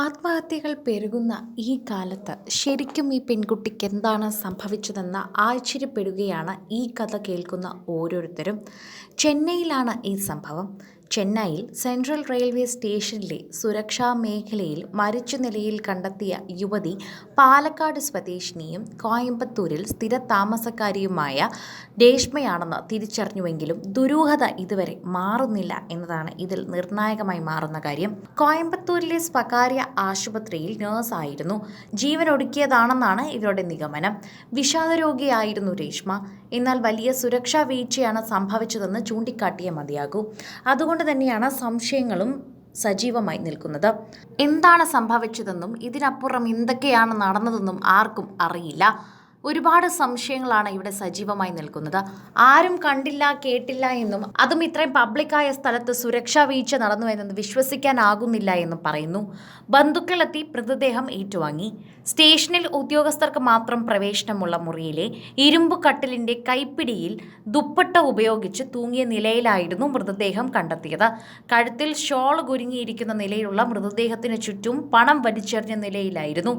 ആത്മഹത്യകൾ പെരുകുന്ന ഈ കാലത്ത് ശരിക്കും ഈ പെൺകുട്ടിക്ക് എന്താണ് സംഭവിച്ചതെന്ന് ആശ്ചര്യപ്പെടുകയാണ് ഈ കഥ കേൾക്കുന്ന ഓരോരുത്തരും. ചെന്നൈയിലാണ് ഈ സംഭവം. ചെന്നൈയിൽ സെൻട്രൽ റെയിൽവേ സ്റ്റേഷനിലെ സുരക്ഷാ മേഖലയിൽ മരിച്ച നിലയിൽ കണ്ടെത്തിയ യുവതി പാലക്കാട് സ്വദേശിനിയും കോയമ്പത്തൂരിൽ സ്ഥിര താമസക്കാരിയുമായ രേഷ്മയാണെന്ന് തിരിച്ചറിഞ്ഞുവെങ്കിലും ദുരൂഹത ഇതുവരെ മാറുന്നില്ല എന്നതാണ് ഇതിൽ നിർണായകമായി മാറുന്ന കാര്യം. കോയമ്പത്തൂരിലെ സ്വകാര്യ ആശുപത്രിയിൽ നേഴ്സായിരുന്നു. ജീവൻ ഒടുക്കിയതാണെന്നാണ് ഇവരുടെ നിഗമനം. വിഷാദരോഗിയായിരുന്നു രേഷ്മ. എന്നാൽ വലിയ സുരക്ഷാ വീഴ്ചയാണ് സംഭവിച്ചതെന്ന് ചൂണ്ടിക്കാട്ടിയേ മതിയാകൂ. അതുകൊണ്ട് തന്നെയാണ് സംശയങ്ങളും സജീവമായി നിൽക്കുന്നത്. എന്താണ് സംഭവിച്ചതെന്നും ഇതിനപ്പുറം എന്തൊക്കെയാണ് നടന്നതെന്നും ആർക്കും അറിയില്ല. ഒരുപാട് സംശയങ്ങളാണ് ഇവിടെ സജീവമായി നിൽക്കുന്നത്. ആരും കണ്ടില്ല കേട്ടില്ല എന്നും അതും ഇത്രയും പബ്ലിക്കായ സ്ഥലത്ത് സുരക്ഷാ വീഴ്ച നടന്നു എന്നും വിശ്വസിക്കാനാകുന്നില്ല എന്നും പറയുന്നു. ബന്ധുക്കളെത്തി മൃതദേഹം ഏറ്റുവാങ്ങി. സ്റ്റേഷനിൽ ഉദ്യോഗസ്ഥർക്ക് മാത്രം പ്രവേശനമുള്ള മുറിയിലെ ഇരുമ്പ് കട്ടിലിന്റെ കൈപ്പിടിയിൽ ദുപ്പട്ട ഉപയോഗിച്ച് തൂങ്ങിയ നിലയിലായിരുന്നു മൃതദേഹം കണ്ടെത്തിയത്. കഴുത്തിൽ ഷോൾ കുരുങ്ങിയിരിക്കുന്ന നിലയിലുള്ള മൃതദേഹത്തിന് ചുറ്റും പണം വലിച്ചെറിഞ്ഞ നിലയിലായിരുന്നു.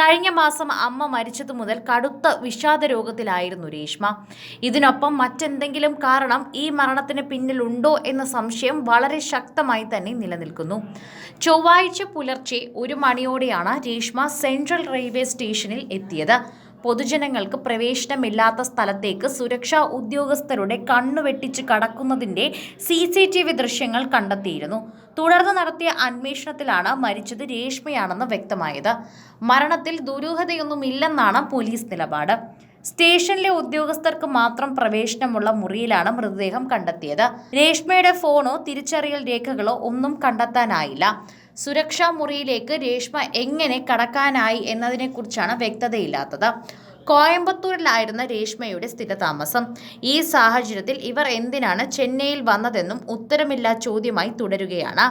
കഴിഞ്ഞ മാസം അമ്മ മരിച്ചതു മുതൽ കടുത്ത വിഷാദ രോഗത്തിലായിരുന്നു രേഷ്മ. ഇതിനൊപ്പം മറ്റെന്തെങ്കിലും കാരണം ഈ മരണത്തിന് പിന്നിലുണ്ടോ എന്ന സംശയം വളരെ ശക്തമായി തന്നെ നിലനിൽക്കുന്നു. ചൊവ്വാഴ്ച പുലർച്ചെ ഒരു മണിയോടെയാണ് രേഷ്മ സെൻട്രൽ റെയിൽവേ സ്റ്റേഷനിൽ എത്തിയത്. പൊതുജനങ്ങൾക്ക് പ്രവേശനമില്ലാത്ത സ്ഥലത്തേക്ക് സുരക്ഷാ ഉദ്യോഗസ്ഥരുടെ കണ്ണുവെട്ടിച്ച് കടക്കുന്നതിന്റെ സി സി ടി വി ദൃശ്യങ്ങൾ കണ്ടെത്തിയിരുന്നു. തുടർന്ന് നടത്തിയ അന്വേഷണത്തിലാണ് മരിച്ചത് രേഷ്മയാണെന്ന് വ്യക്തമായത്. മരണത്തിൽ ദുരൂഹതയൊന്നുമില്ലെന്നാണ് പോലീസ് നിലപാട്. സ്റ്റേഷനിലെ ഉദ്യോഗസ്ഥർക്ക് മാത്രം പ്രവേശനമുള്ള മുറിയിലാണ് മൃതദേഹം കണ്ടെത്തിയത്. രേഷ്മയുടെ ഫോണോ തിരിച്ചറിയൽ രേഖകളോ ഒന്നും കണ്ടെത്താനായില്ല. സുരക്ഷാ മുറിയിലേക്ക് രേഷ്മ എങ്ങനെ കടക്കാനായി എന്നതിനെക്കുറിച്ചാണ് വ്യക്തതയില്ലാത്തത്. കോയമ്പത്തൂരിലായിരുന്ന രേഷ്മയുടെ സ്ഥിരതാമസം. ഈ സാഹചര്യത്തിൽ ഇവർ എന്തിനാണ് ചെന്നൈയിൽ വന്നതെന്നും ഉത്തരമില്ലാ ചോദ്യമായി തുടരുകയാണ്.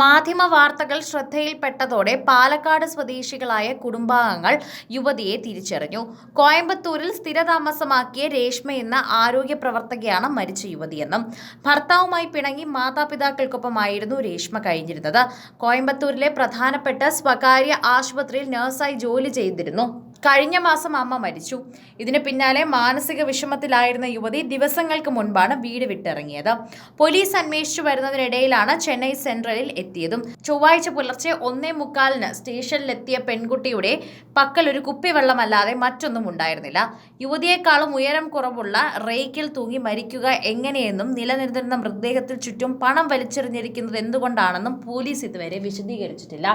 മാധ്യമ വാർത്തകൾ ശ്രദ്ധയിൽപ്പെട്ടതോടെ പാലക്കാട് സ്വദേശികളായ കുടുംബാംഗങ്ങൾ യുവതിയെ തിരിച്ചറിഞ്ഞു. കോയമ്പത്തൂരിൽ സ്ഥിരതാമസമാക്കിയ രേഷ്മ എന്ന ആരോഗ്യ പ്രവർത്തകയാണ് മരിച്ച യുവതിയെന്നും ഭർത്താവുമായി പിണങ്ങി മാതാപിതാക്കൾക്കൊപ്പമായിരുന്നു രേഷ്മ കഴിഞ്ഞിരുന്നത്. കോയമ്പത്തൂരിലെ പ്രധാനപ്പെട്ട സ്വകാര്യ ആശുപത്രിയിൽ നഴ്സായി ജോലി ചെയ്തിരുന്നു. കഴിഞ്ഞ മാസം അമ്മ മരിച്ചു. ഇതിന് പിന്നാലെ മാനസിക വിഷമത്തിലായിരുന്ന യുവതി ദിവസങ്ങൾക്ക് മുൻപാണ് വീട് വിട്ടിറങ്ങിയത്. പോലീസ് അന്വേഷിച്ചു വരുന്നതിനിടയിലാണ് ചെന്നൈ സെൻട്രലിൽ എത്തിയതും. ചൊവ്വാഴ്ച പുലർച്ചെ ഒന്നേ മുക്കാലിന് സ്റ്റേഷനിലെത്തിയ പെൺകുട്ടിയുടെ പക്കൽ ഒരു കുപ്പിവെള്ളമല്ലാതെ മറ്റൊന്നും ഉണ്ടായിരുന്നില്ല. യുവതിയെക്കാളും ഉയരം കുറവുള്ള റേക്കിൽ തൂങ്ങി മരിക്കുക എങ്ങനെയെന്നും നിലനിർത്തുന്ന മൃതദേഹത്തിൽ ചുറ്റും പണം വലിച്ചെറിഞ്ഞിരിക്കുന്നത് എന്തുകൊണ്ടാണെന്നും പോലീസ് ഇതുവരെ വിശദീകരിച്ചിട്ടില്ല.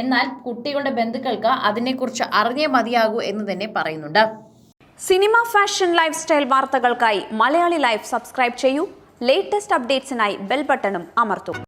എന്നാൽ കുട്ടികളുടെ ബന്ധുക്കൾക്ക് അതിനെക്കുറിച്ച് അറിഞ്ഞേ മതിയാകൂ എന്ന് തന്നെ പറയുന്നുണ്ട്. സിനിമ ഫാഷൻ ലൈഫ് സ്റ്റൈൽ വാർത്തകൾക്കായി മലയാളി ലൈഫ് സബ്സ്ക്രൈബ് ചെയ്യൂ. ലേറ്റസ്റ്റ് അപ്ഡേറ്റ്സിനായി ബെൽ ബട്ടണും അമർത്തും.